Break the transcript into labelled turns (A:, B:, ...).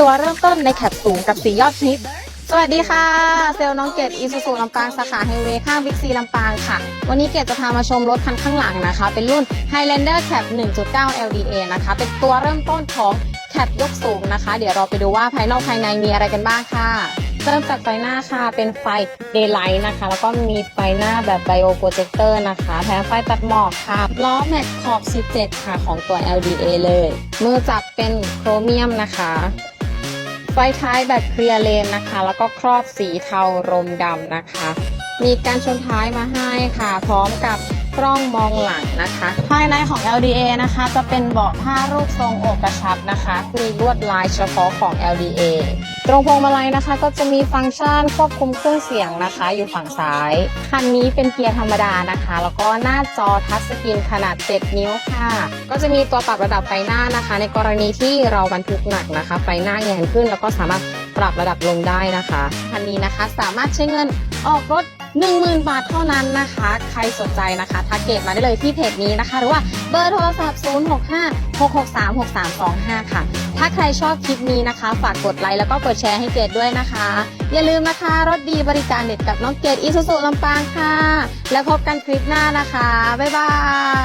A: ตัวเริ่มต้นในแคปสูงกับสียอดฮิตสวัสดีค่ะ เซลล์น้องเกดอีซูซูลำปางสาขาไฮเวย์ข้างบิ๊กซีลำปางค่ะ วันนี้เกดจะพามาชมรถคันข้างหลังนะคะ เป็นรุ่น Highlander Cap 1.9 LDA นะคะ เป็นตัวเริ่มต้นของแคปยกสูงนะคะ เดี๋ยวเราไปดูว่าภายนอกภายในมีอะไรกันบ้างค่ะ เริ่มจากไฟหน้าค่ะ เป็นไฟ Daylight นะคะ แล้วก็มีไฟหน้าแบบ Bio Projector นะคะแถมไฟตัดหมอกค่ะ ล้อแม็กขอบ 17 ค่ะ ของตัว LDA เลย มือจับเป็นโครเมียมนะคะ ไฟท้ายแบบเคลียร์เลนนะคะ แล้วก็ครอบสีเทารมดำนะคะ มีการชนท้ายมาให้ค่ะ พร้อมกับ กล้องมองหลังนะคะ ภายในของ LDA นะคะ จะเป็นเบาะผ้ารูปทรงอกกระชับนะคะมีลวดลายเฉพาะของ LDA ตรงพวงมาลัยนะคะ ก็จะมีฟังก์ชันควบคุมเครื่องเสียงนะคะ อยู่ฝั่งซ้าย คันนี้เป็นเกียร์ธรรมดานะคะ แล้วก็หน้าจอทัชสกรีนขนาด 7 นิ้วค่ะ ก็จะมีตัวปรับระดับไฟหน้านะคะ ในกรณีที่เราบรรทุกหนักนะคะ ไฟหน้าแงนขึ้นแล้วก็สามารถ ปรับระดับลงได้นะคะคันนี้นะคะสามารถใช้เงินออกรถ 10,000 บาทเท่านั้นนะคะ ใครสนใจนะคะทักเกตมาได้เลยที่เพจนี้นะคะ หรือว่าเบอร์โทรศัพท์ 0656636325 ค่ะ ถ้าใครชอบคลิปนี้นะคะ ฝากกดไลค์แล้วก็กดแชร์ให้เกดด้วยนะคะ อย่าลืมนะคะรถดีบริการเด็ดกับน้องเกดอีซูซูลำปางค่ะ แล้วพบกันคลิปหน้านะคะ บ๊ายบาย